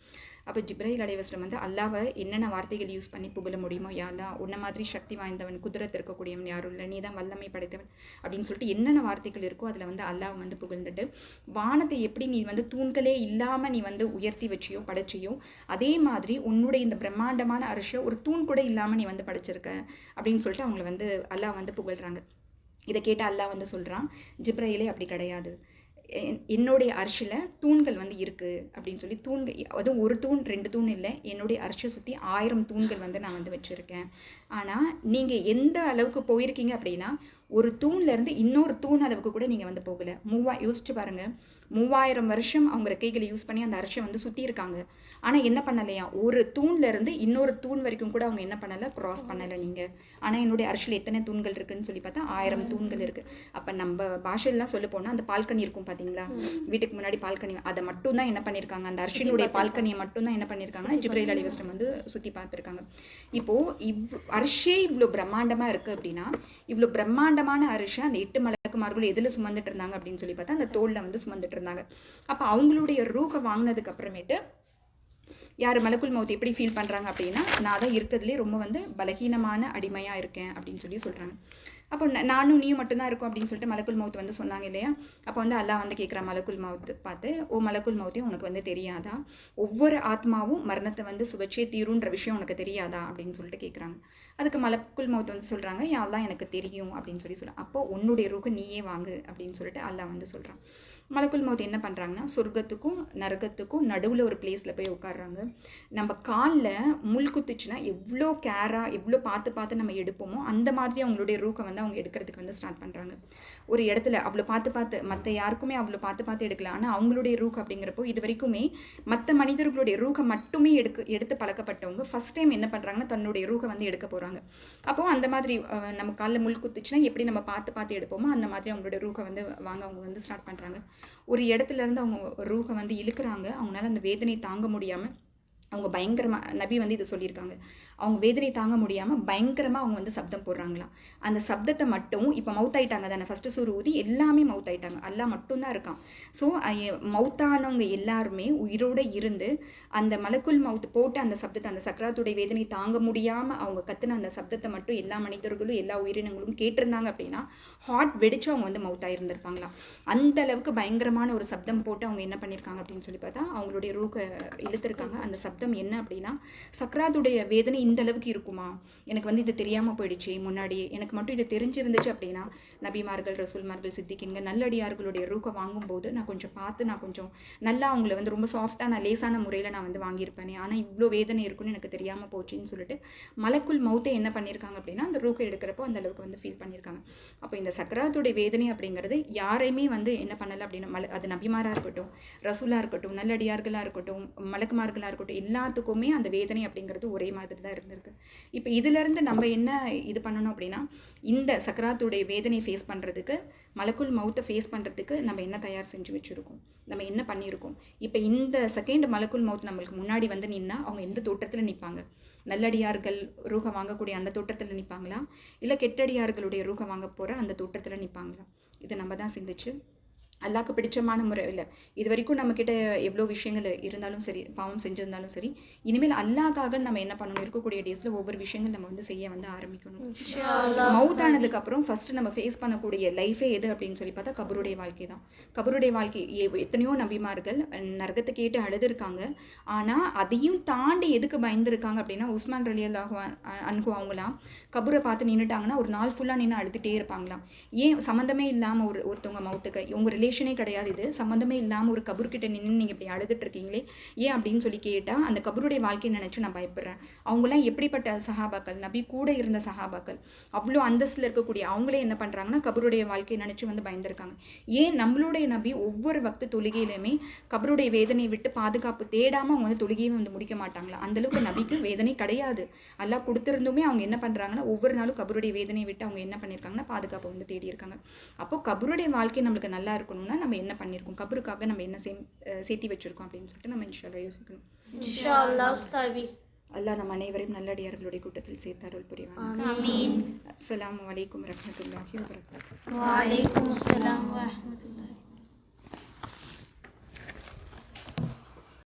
அப்போ ஜிப்ராயில் அலிவஸ்லம் வந்து அல்லாவை என்னென்ன வார்த்தைகள் யூஸ் பண்ணி புகழ முடியுமோ யாரா உன்ன மாதிரி சக்தி வாய்ந்தவன் குதிரத்து இருக்கக்கூடியவன் யாரும் இல்லை நீ தான் வல்லமை படைத்தவன் அப்படின்னு சொல்லிட்டு என்னென்ன வார்த்தைகள் இருக்கோ அதில் வந்து அல்லாஹ் வந்து புகழ்ந்துட்டு வானத்தை எப்படி நீ வந்து தூண்களே இல்லாமல் நீ வந்து உயர்த்தி வச்சியோ படைச்சியோ அதே மாதிரி உன்னுடைய இந்த பிரம்மாண்டமான அரிசியை ஒரு தூண் கூட இல்லாமல் நீ வந்து படைச்சிருக்க அப்படின்னு சொல்லிட்டு அவங்கள வந்து அல்லாஹ் வந்து புகழ்கிறாங்க இதை கேட்டு அல்லாஹ் வந்து சொல்கிறான் ஜிப்ரையிலே அப்படி கிடையாது. என்- என்னுடைய அரிசியில் தூண்கள் வந்து இருக்குது அப்படின்னு சொல்லி தூண்கள் அதுவும் ஒரு தூண் ரெண்டு தூண் இல்லை என்னுடைய அரிசியை சுற்றி ஆயிரம் தூண்கள் வந்து நான் வந்து வச்சுருக்கேன். ஆனால் நீங்கள் எந்த அளவுக்கு போயிருக்கீங்க அப்படின்னா ஒரு தூண்லேருந்து இன்னொரு தூண் அளவுக்கு கூட நீங்கள் வந்து போகலை. மூவா யோசிச்சு பாருங்கள் மூவாயிரம் வருஷம் அவங்க ரெக்கைகளை யூஸ் பண்ணி அந்த அரிசியை வந்து சுற்றி இருக்காங்க. ஆனால் என்ன பண்ணலையா? ஒரு தூண்ல இருந்து இன்னொரு தூண் வரைக்கும் கூட அவங்க என்ன பண்ணலை? கிராஸ் பண்ணலை நீங்கள் ஆனால் என்னுடைய அரிசியில் எத்தனை தூண்கள் இருக்குன்னு சொல்லி பார்த்தா ஆயிரம் தூண்கள் இருக்குது அப்போ நம்ம பாஷையெல்லாம் சொல்ல போனால் அந்த பால்கனி இருக்கும் பார்த்தீங்களா? வீட்டுக்கு முன்னாடி பால்கனி அதை மட்டும் தான் என்ன பண்ணியிருக்காங்க அந்த அரிசியினுடைய பால்கனியை மட்டும் தான் என்ன பண்ணியிருக்காங்கன்னா ஜிப்ரைல் அலி வஸ்லம் வந்து சுற்றி பார்த்துருக்காங்க. இப்போது இவ் அரிசியே இவ்வளோ பிரம்மாண்டமாக இருக்குது அப்படின்னா இவ்வளோ பிரம்மாண்டமான அரிசி அந்த எட்டு மலக்குமார்கள் எதில் சுமந்துட்டு இருந்தாங்க அப்படின்னு சொல்லி பார்த்தா அந்த தோளில் வந்து சுமந்துட்டு இருந்தாங்க. அப்போ அவங்களுடைய ரூகை வாங்கினதுக்கு அப்புறமேட்டு யார் மலக்குள் மௌத் எப்படி ஃபீல் பண்ணுறாங்க அப்படின்னா நான் தான் இருக்கிறதுலே ரொம்ப வந்து பலகீனமான அடிமையாக இருக்கேன் அப்படின்னு சொல்லி சொல்கிறாங்க அப்போ நானும் நீயும் மட்டும்தான் இருக்கும் அப்படின்னு சொல்லிட்டு மலக்குள் மவுத் வந்து சொன்னாங்க இல்லையா? அப்போ வந்து அல்லா வந்து கேட்குறான் மலக்குள் மவுத் பார்த்து ஓ மலக்குல் மவுத்தே உனக்கு வந்து தெரியாதா? ஒவ்வொரு ஆத்மாவும் மரணத்தை வந்து சுபச்சே தீருன்ற விஷயம் உனக்கு தெரியாதா? அப்படின்னு சொல்லிட்டு கேட்குறாங்க. அதுக்கு மலக்குள் மவுத் வந்து சொல்கிறாங்க யாரெல்லாம் எனக்கு தெரியும் அப்படின்னு சொல்லி சொல்கிறான் அப்போ உன்னுடைய ரூக்கு நீயே வாங்கு அப்படின்னு சொல்லிட்டு அல்லாஹ் வந்து சொல்கிறான் மலக்குள் மௌத் என்ன பண்ணுறாங்கன்னா சொர்க்கத்துக்கும் நரகத்துக்கும் நடுவில் ஒரு பிளேஸில் போய் உட்காடுறாங்க நம்ம காலில் முள் குத்துச்சுன்னா எவ்வளோ கேராக எவ்வளோ பார்த்து பார்த்து நம்ம எடுப்போமோ அந்த மாதிரி அவங்களுடைய ரூக்கை வந்து அவங்க எடுக்கிறதுக்கு வந்து ஸ்டார்ட் பண்ணுறாங்க ஒரு இடத்துல அவ்வளோ பார்த்து பார்த்து மற்ற யாருக்குமே அவ்வளோ பார்த்து பார்த்து எடுக்கல. ஆனால் அவங்களுடைய ரூக் அப்படிங்கிறப்போ இது வரைக்குமே மற்ற மனிதர்களுடைய ரூக்கை மட்டுமே எடுக்க எடுத்து பழக்கப்பட்டவங்க ஃபஸ்ட் டைம் என்ன பண்ணுறாங்கன்னா தன்னுடைய ரூக்கை வந்து எடுக்க போகிறாங்க அப்போது அந்த மாதிரி நம்ம காலில் முள் குத்துச்சுன்னா எப்படி நம்ம பார்த்து பார்த்து எடுப்போமோ அந்த மாதிரி அவங்களுடைய ரூக்கை வந்து வாங்க அவங்க வந்து ஸ்டார்ட் பண்ணுறாங்க ஒரு இடத்துல இருந்து அவங்க ரூகை வந்து இழுக்கிறாங்க. அவங்களால அந்த வேதனையை தாங்க முடியாமல் அவங்க பயங்கரமாக நபி வந்து இது சொல்லியிருக்காங்க. அவங்க வேதனை தாங்க முடியாமல் பயங்கரமாக அவங்க வந்து சப்தம் போடுறாங்களாம். அந்த சப்தத்தை மட்டும் இப்போ மவுத் ஆயிட்டாங்க தானே ஃபஸ்ட்டு சூறு ஊதி எல்லாமே மவுத் ஆயிட்டாங்க எல்லாம் மட்டும்தான் இருக்கான். ஸோ மவுத்தானவங்க எல்லாருமே உயிரோடு இருந்து அந்த மலக்குள் மவுத் போட்டு அந்த சப்தத்தை அந்த சக்கராத்துடைய வேதனை தாங்க முடியாமல் அவங்க கத்துன அந்த சப்தத்தை மட்டும் எல்லா மனிதர்களும் எல்லா உயிரினங்களும் கேட்டிருந்தாங்க அப்படின்னா ஹார்ட் வெடிச்சு அவங்க வந்து மவுத் ஆகியிருந்திருப்பாங்களாம் அந்த அளவுக்கு பயங்கரமான ஒரு சப்தம் போட்டு அவங்க என்ன பண்ணியிருக்காங்க அப்படின்னு சொல்லி பார்த்தா அவங்களுடைய ரூக்கை இழுத்துருக்காங்க. அந்த சப்தம் என்ன அப்படின்னா சக்ராத்துடைய வேதனை இந்த அளவுக்கு இருக்குமா? எனக்கு வந்து இது தெரியாமல் போயிடுச்சு முன்னாடியே. எனக்கு மட்டும் இது தெரிஞ்சிருந்துச்சு அப்படின்னா நபிமார்கள் ரசூல்மார்கள் சித்திக்கிங்க நல்லடியார்களுடைய ரூக்கை வாங்கும்போது நான் கொஞ்சம் பார்த்து நான் கொஞ்சம் நல்லா அவங்கள வந்து ரொம்ப சாஃப்டாக நான் லேசான முறையில் நான் வந்து வாங்கியிருப்பேனே. ஆனால் இவ்வளோ வேதனை இருக்குன்னு எனக்கு தெரியாமல் போச்சுன்னு சொல்லிட்டு மலக்குள் மௌத்தை என்ன பண்ணியிருக்காங்க அப்படின்னா அந்த ரூக்கை எடுக்கிறப்போ அந்த அளவுக்கு வந்து ஃபீல் பண்ணியிருக்காங்க. அப்போ இந்த சக்கராத்துடைய வேதனை அப்படிங்கிறது யாரையுமே வந்து என்ன பண்ணலை அப்படின்னா மல அது நபிமாராக இருக்கட்டும் ரசூலாக இருக்கட்டும் நல்லடியார்களாக இருக்கட்டும் மலக்குமார்களாக இருக்கட்டும் எல்லாத்துக்குமே அந்த வேதனை அப்படிங்கிறது ஒரே மாதிரி தான் இருந்திருக்கு. இப்போ இதிலேருந்து நம்ம என்ன இது பண்ணணும் அப்படின்னா இந்த சக்கராத்துடைய வேதனை ஃபேஸ் பண்ணுறதுக்கு மலக்குள் மவுத்தை ஃபேஸ் பண்ணுறதுக்கு நம்ம என்ன தயார் செஞ்சு வச்சுருக்கோம்? நம்ம என்ன பண்ணியிருக்கோம்? இப்போ இந்த செகண்ட் மலக்குள் மவுத் நம்மளுக்கு முன்னாடி வந்து நின்னா அவங்க எந்த தோட்டத்தில் நிற்பாங்க நல்லடியார்கள் ரூகம் வாங்கக்கூடிய அந்த தோட்டத்தில் நிற்பாங்களா இல்லை கெட்டடியார்களுடைய ரூக வாங்க போகிற அந்த தோட்டத்தில் நிற்பாங்களா இதை நம்ம தான் சிந்திச்சு அல்லாக்கு பிடிச்சமான முறையில் இது வரைக்கும் நம்மக்கிட்ட எவ்வளோ விஷயங்கள் இருந்தாலும் சரி பாவம் செஞ்சிருந்தாலும் சரி இனிமேல் அல்லாக்காக நம்ம என்ன பண்ணணும்? இருக்கக்கூடிய டேஸில் ஒவ்வொரு விஷயங்கள் நம்ம வந்து செய்ய வந்து ஆரம்பிக்கணும். மவுத் ஆனதுக்கு அப்புறம் ஃபர்ஸ்ட் நம்ம ஃபேஸ் பண்ணக்கூடிய லைஃபே எது அப்படின்னு சொல்லி பார்த்தா கபருடைய வாழ்க்கை தான். கபருடைய வாழ்க்கை எத்தனையோ நபிமார்கள் நரகத்தை கேட்டு அழுதுருக்காங்க. ஆனால் அதையும் தாண்டி எதுக்கு பயந்துருக்காங்க அப்படின்னா உஸ்மான் ரலி அல்லாஹு அன்கு அவங்களாம் கபூரை பார்த்து நின்றுட்டாங்கன்னா ஒரு நாள் ஃபுல்லாக நின்று அழுதுகிட்டே இருப்பாங்களாம். ஏன் சம்மந்தமே இல்லாமல் ஒரு ஒருத்தவங்க மவுத்துக்கு? உங்கள் ரிலேஷனே கிடையாது இது. சம்மந்தமே இல்லாமல் ஒரு கபூர்கிட்ட நின்று நீங்கள் இப்படி அழுதுட்டு இருக்கீங்களே ஏன் அப்படின்னு சொல்லி கேட்டால் அந்த கபருடைய வாழ்க்கையை நினச்சி நான் பயப்படுறேன். அவங்களாம் எப்படிப்பட்ட சஹாபாக்கள் நபி கூட இருந்த சஹாபாக்கள் அவ்வளோ அந்தஸ்தில் இருக்கக்கூடிய அவங்களே என்ன பண்ணுறாங்கன்னா கபருடைய வாழ்க்கையை நினச்சி வந்து பயந்துருக்காங்க. ஏன் நம்மளுடைய நபி ஒவ்வொரு வக்து தொழுகையிலுமே கபருடைய வேதனையை விட்டு பாதுகாப்பு தேடாமல் அவங்க வந்து தொழுகையை வந்து முடிக்க மாட்டாங்களா? அந்தளவுக்கு நபிக்கு வேதனை கிடையாது. எல்லாம் கொடுத்துருந்துமே அவங்க என்ன பண்ணுறாங்கன்னா ஒவ்வொரு நாளும் கபருடைய வேதனையை விட்டு அவங்க என்ன பண்ணியிருக்காங்கன்னா பாதுகாப்பை வந்து தேடி இருக்காங்க. அப்போ கபருடைய வாழ்க்கை நம்மளுக்கு நல்லா இருக்கணும்னா நம்ம என்ன பண்ணியிருக்கோம்? கபருக்காக நம்ம என்ன சே அஹ் சேர்த்தி வச்சிருக்கோம் அப்படின்னு சொல்லிட்டு நம்ம இன்ஷால்லா யோசிக்கணும். அல்லாஹ் நம்ம அனைவரையும் நல்லடியார்களுடைய கூட்டத்தில் சேர்த்தாருள் புரிவாங்க வபரகாத்துஹு. வலைக்கும் அஸ்ஸலாம் வரஹ்மத்துல்லாஹி